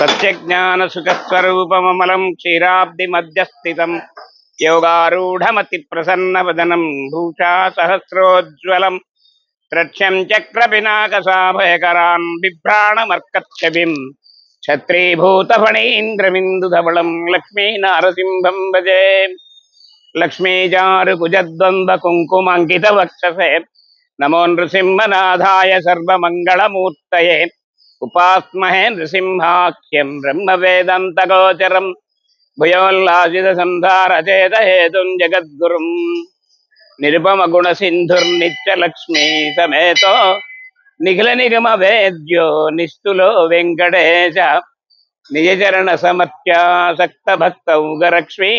సత్యజ్ఞానసుఖస్వరూపమమలం క్షీరాబ్ది మధ్యస్థితం యోగారూఢమతి ప్రసన్నవదనం భూషా సహస్రోజ్వలం. రక్ష్యం చక్రపినాకసాభయకరాన్ బిభ్రాణమర్కచ్చవిం. ఛత్రీభూతఫణీంద్రమిందుధవళం లక్ష్మీనారసింహం భజే. లక్ష్మీచారుకుజద్వంద్వ కుంకుమంకిత వక్షసే నమో నృసింహనాథాయ సర్వమంగళమూర్తయే. ఉపాస్మహే నృసింహాఖ్యం బ్రహ్మవేదాంతగోచరం భుయోల్లాసిత సంసార చేత హేతుం జగద్గురుం. నిరుపమ గుణ సింధుర్నిత్య లక్ష్మీ సమేతో నిఖిల నిగమ వేద్యో నిస్తులో వెంకటేశ. నిజచరణ సమత్యాసక్త భక్త ఉగరక్ష్మీ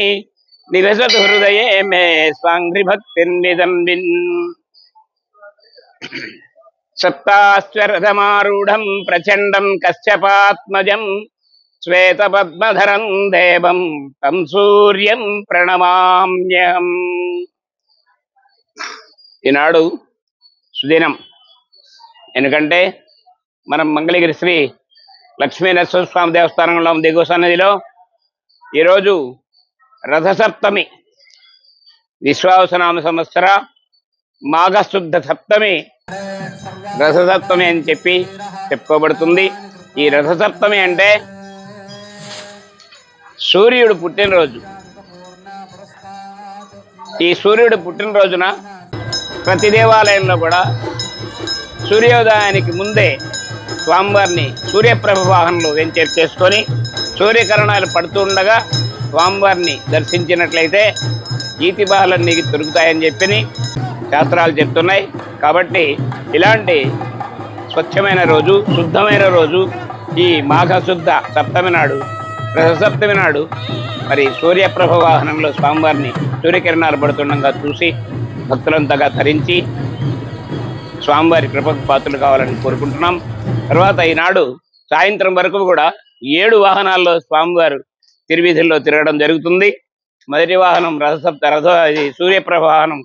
నివసతు హృదయే మే స్వాంఘ్రి భక్తిర్నిదన్విన్ సప్తాశ్వరథమారూఢం ప్రచండం కశ్యపాత్మజం శ్వేతపద్మధరం దేవం తం సూర్యం ప్రణమామ్యహం ఈనాడు సుదినం. ఎందుకంటే మనం మంగళగిరి శ్రీ లక్ష్మీ నరసింహస్వామి దేవస్థానంలో దిగువ సన్నిధిలో ఈరోజు రథసప్తమి విశ్వాసనామ సంవత్సర మాఘశుద్ధ సప్తమి. రథసప్తమి అని చెప్పి చెప్పుకోబడుతుంది. ఈ రథసప్తమి అంటే సూర్యుడు పుట్టినరోజు. ఈ సూర్యుడు పుట్టినరోజున ప్రతి దేవాలయంలో కూడా సూర్యోదయానికి ముందే స్వామివారిని సూర్యప్రభ వాహనంలో వెంచేపు చేసుకొని సూర్యకరణాలు పడుతుండగా స్వామివారిని దర్శించినట్లయితే ఈతి బాహలన్నీ దొరుకుతాయని చెప్పి శాస్త్రాలు చెప్తున్నాయి. కాబట్టి ఇలాంటి స్వచ్ఛమైన రోజు శుద్ధమైన రోజు ఈ మాఘ శుద్ధ సప్తమి నాడు రథసప్తమి నాడు మరి సూర్యప్రభ వాహనంలో స్వామివారిని సూర్యకిరణాలు పడుతుండగా చూసి భక్తులంతగా ధరించి స్వామివారి కృపకు పాత్రలు కావాలని కోరుకుంటున్నాం. తర్వాత ఈనాడు సాయంత్రం వరకు కూడా ఏడు వాహనాల్లో స్వామివారు తిరువీధుల్లో తిరగడం జరుగుతుంది. మొదటి వాహనం రథసప్త రథ ఇది సూర్యప్రభ వాహనం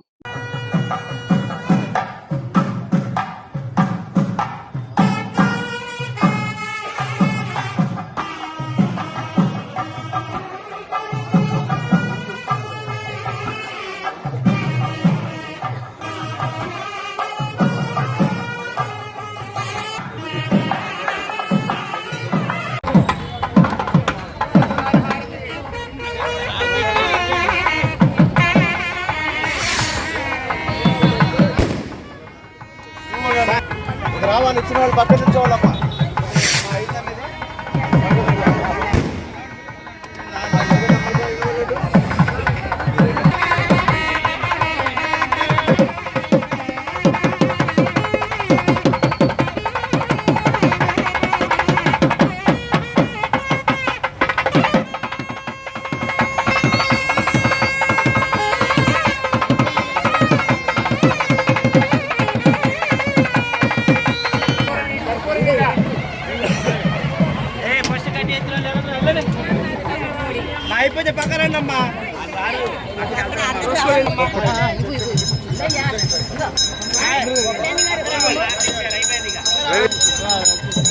రావాలి ఇచ్చిన వాళ్ళు పక్కన నుంచోవాలమ్మా అయిపోతే Okay.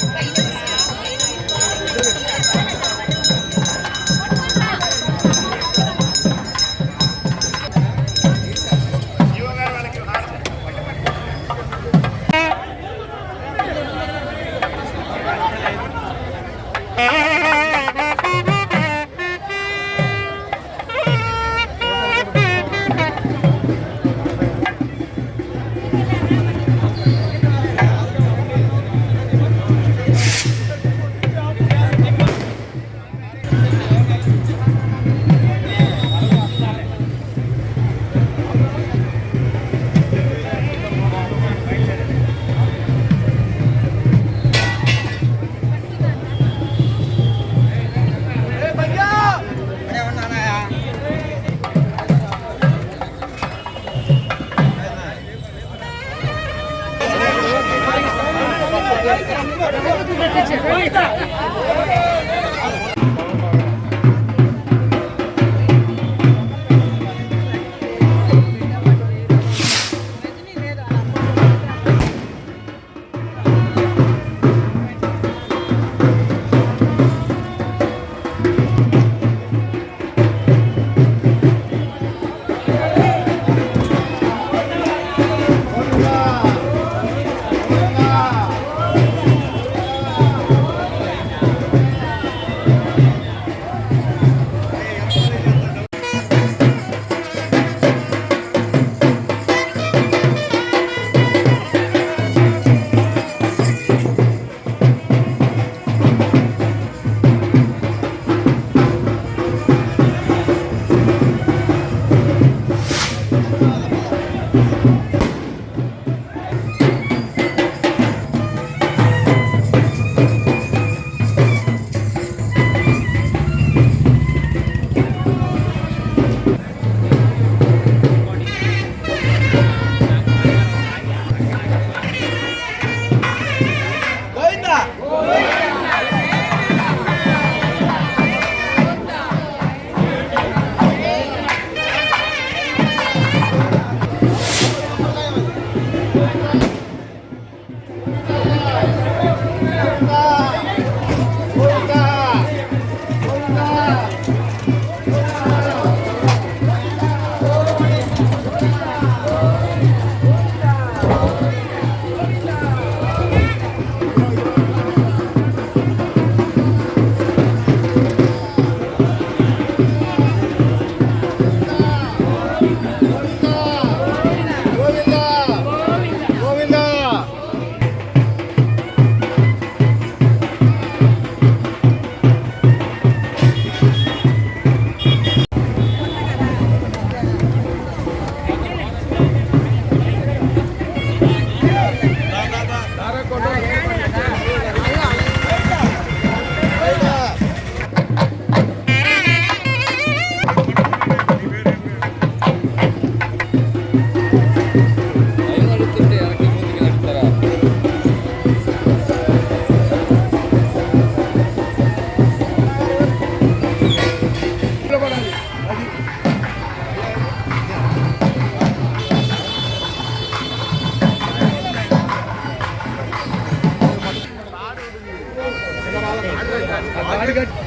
ஆடு கட்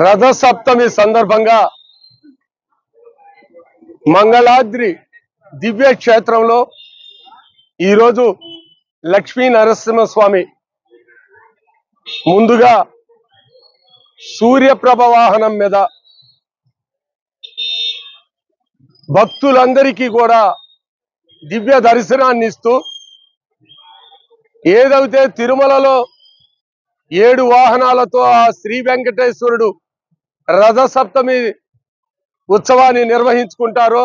రథసప్తమి సందర్భంగా మంగళాద్రి దివ్య క్షేత్రంలో ఈరోజు లక్ష్మీ నరసింహస్వామి ముందుగా సూర్యప్రభ వాహనం మీద భక్తులందరికీ కూడా దివ్య దర్శనాన్ని ఇస్తూ ఏదైతే తిరుమలలో ఏడు వాహనాలతో ఆ శ్రీ వెంకటేశ్వరుడు రథ సప్తమి ఉత్సవాన్ని నిర్వహించుకుంటారో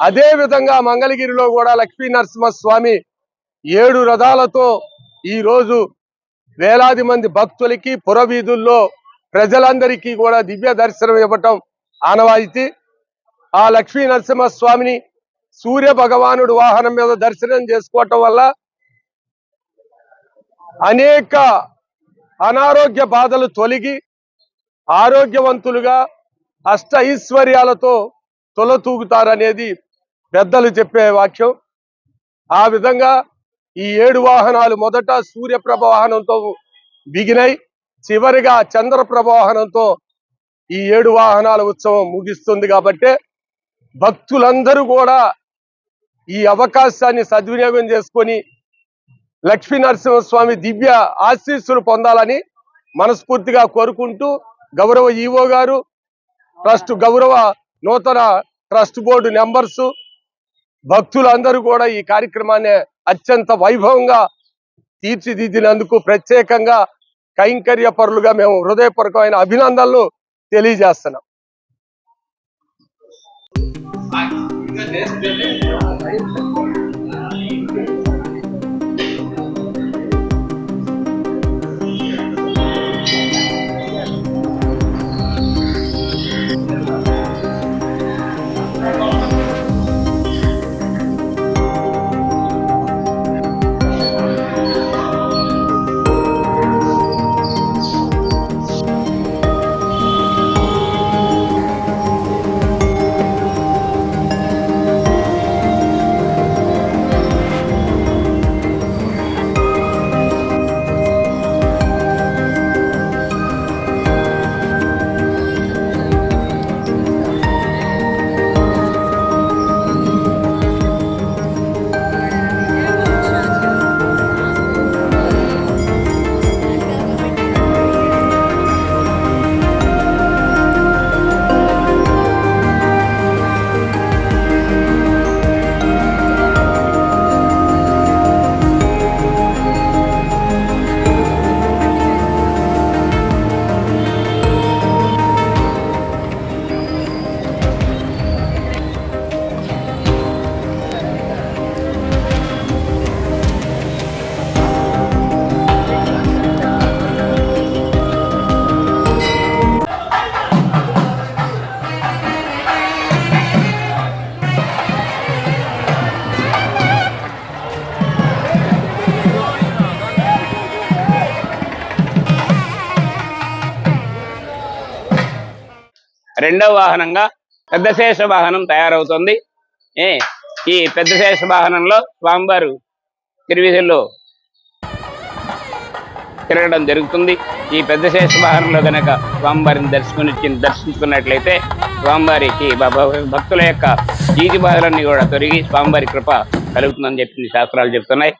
అదే విధంగా మంగళగిరిలో కూడా లక్ష్మీ నరసింహస్వామి ఏడు రథాలతో ఈ రోజు వేలాది మంది భక్తులకి పురవీధుల్లో ప్రజలందరికీ కూడా దివ్య దర్శనం ఇవ్వటం ఆనవాయితీ. ఆ లక్ష్మీ నరసింహస్వామిని సూర్య భగవానుడు వాహనం మీద దర్శనం చేసుకోవటం వల్ల అనేక అనారోగ్య బాధలు తొలగి ఆరోగ్యవంతులుగా అష్ట ఐశ్వర్యాలతో తొలతూగుతారనేది పెద్దలు చెప్పే వాక్యం. ఆ విధంగా ఈ ఏడు వాహనాలు మొదట సూర్యప్రభ వాహనంతో బిగినాయి చివరిగా చంద్రప్రభ వాహనంతో ఈ ఏడు వాహనాల ఉత్సవం ముగిస్తుంది కాబట్టి భక్తులందరూ కూడా ఈ అవకాశాన్ని సద్వినియోగం చేసుకొని లక్ష్మీ నరసింహస్వామి దివ్య ఆశీస్సులు పొందాలని మనస్ఫూర్తిగా కోరుకుంటూ గౌరవ ఈవో గారు ట్రస్ట్ గౌరవ నూతన ట్రస్ట్ బోర్డు మెంబర్స్ భక్తులందరూ కూడా ఈ కార్యక్రమాన్ని అత్యంత వైభవంగా తీర్చిదిద్దినందుకు ప్రత్యేకంగా కైంకర్య పరులుగా మేము హృదయపూర్వకమైన అభినందనలు తెలియజేస్తున్నాం. రెండవ వాహనంగా పెద్ద శేష వాహనం తయారవుతుంది. ఏ ఈ పెద్ద శేష వాహనంలో స్వామివారు తిరువిధుల్లో తిరగడం జరుగుతుంది. ఈ పెద్ద శేష వాహనంలో కనుక స్వామివారిని దర్శకుని దర్శించుకున్నట్లయితే స్వామివారికి భక్తుల యొక్క జీతి బాధలన్నీ కూడా తొలగి స్వామివారి కృప కలుగుతుందని చెప్పి శాస్త్రాలు చెప్తున్నాయి.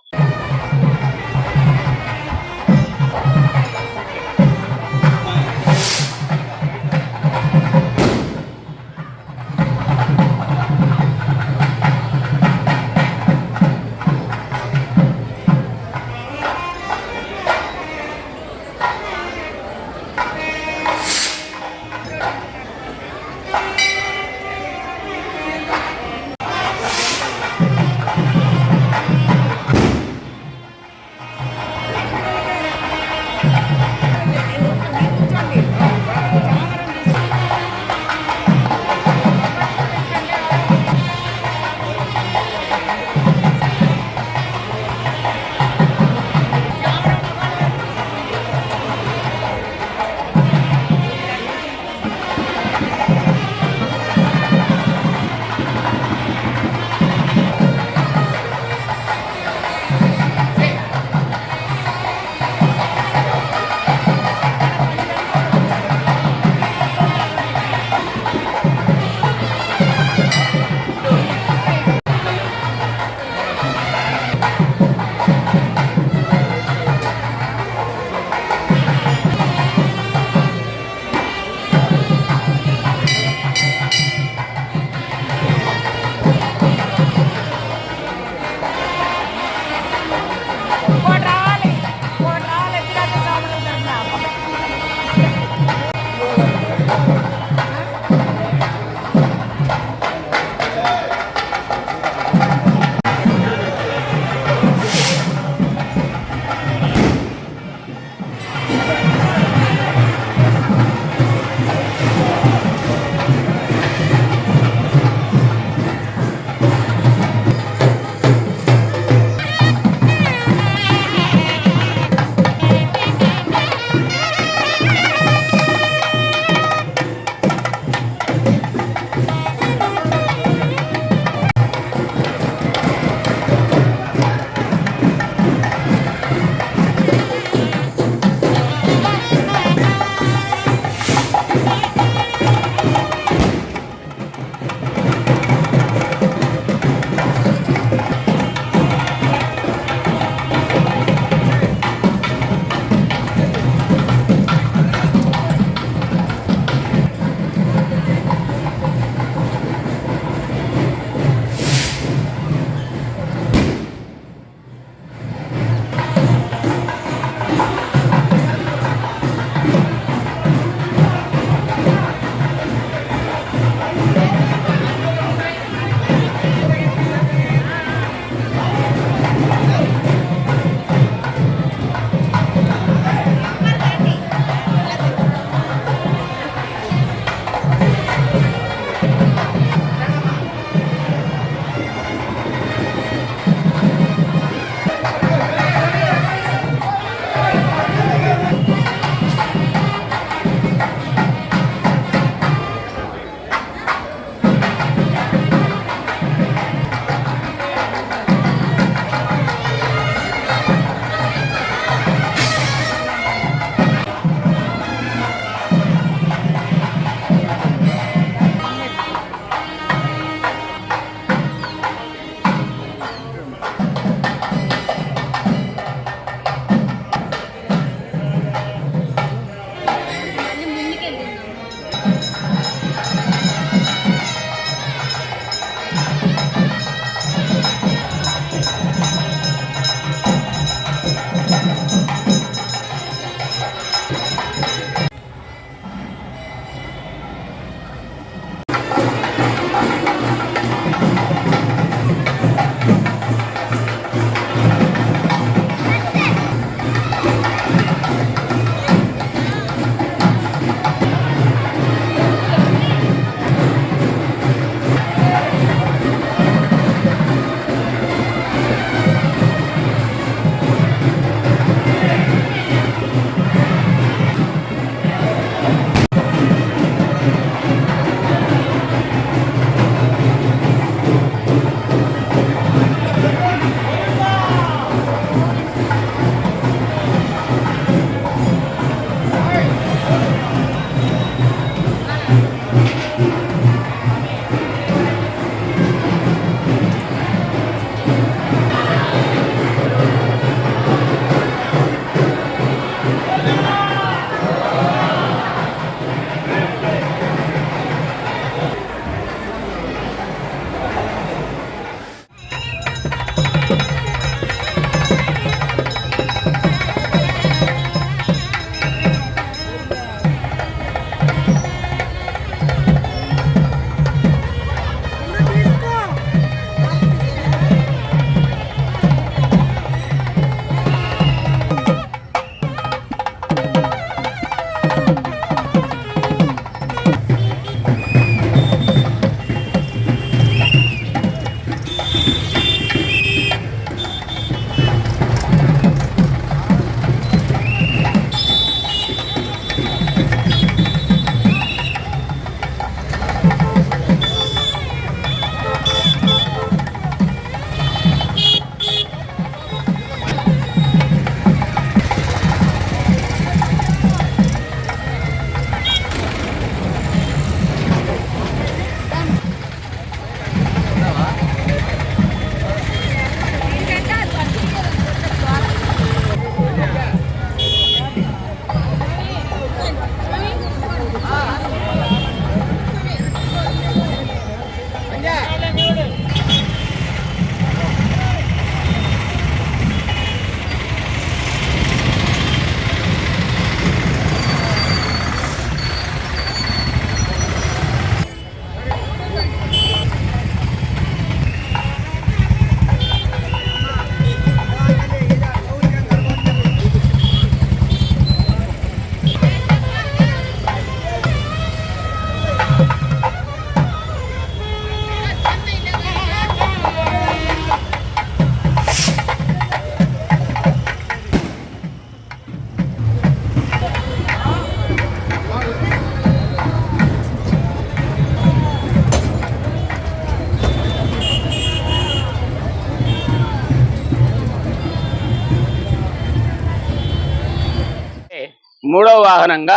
వాహనంగా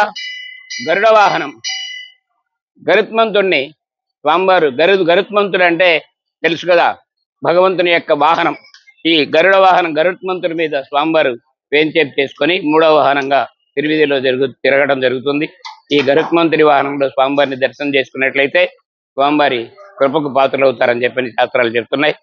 గరుడ వాహనం. గరుత్మంతుణ్ణి స్వామివారు గరుడు గరుత్మంతుడు అంటే తెలుసు కదా భగవంతుని యొక్క వాహనం. ఈ గరుడ వాహనం గరుత్మంతుడి మీద స్వామివారు వేంచేపు చేసుకొని మూడవ వాహనంగా తిరువిధిలో జరుగు తిరగడం జరుగుతుంది. ఈ గరుత్మంతుడి వాహనంలో స్వామివారిని దర్శనం చేసుకున్నట్లయితే స్వామివారి కృపకు పాత్రలు అవుతారని చెప్పని శాస్త్రాలు చెప్తున్నాయి.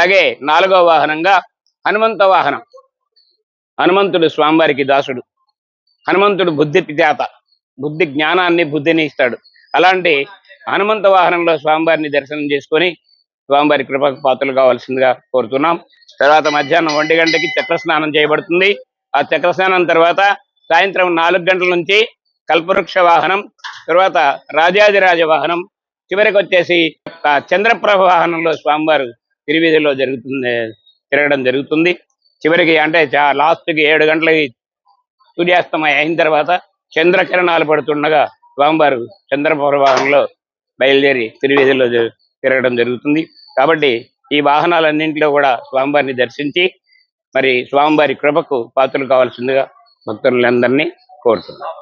అలాగే నాలుగో వాహనంగా హనుమంత వాహనం. హనుమంతుడు స్వామివారికి దాసుడు. హనుమంతుడు బుద్ధి పితాత. బుద్ధి జ్ఞానాన్ని బుద్ధిని ఇస్తాడు. అలాంటి హనుమంత వాహనంలో స్వామివారిని దర్శనం చేసుకొని స్వామివారి కృపకు పాత్రలు కావాల్సిందిగా కోరుతున్నాం. తర్వాత మధ్యాహ్నం ఒంటి గంటకి చక్ర స్నానం చేయబడుతుంది. ఆ చక్ర స్నానం తర్వాత సాయంత్రం నాలుగు గంటల నుంచి కల్పవృక్ష వాహనం తర్వాత రాజాదిరాజ వాహనం చివరికి వచ్చేసి ఆ చంద్రప్రభ వాహనంలో స్వామివారు తిరువీధిలో జరుగుతుంది తిరగడం జరుగుతుంది. చివరికి అంటే లాస్ట్కి లాస్ట్కి ఏడు గంటలకి సూర్యాస్తమయం అయిన తర్వాత చంద్రకిరణాలు పడుతుండగా స్వామివారు చంద్రప్రభ వాహనంలో బయలుదేరి తిరువీధిలో తిరగడం జరుగుతుంది. కాబట్టి ఈ వాహనాలన్నింటిలో కూడా స్వామివారిని దర్శించి మరి స్వామివారి కృపకు పాత్రలు కావాల్సిందిగా భక్తులందరినీ కోరుతున్నాం.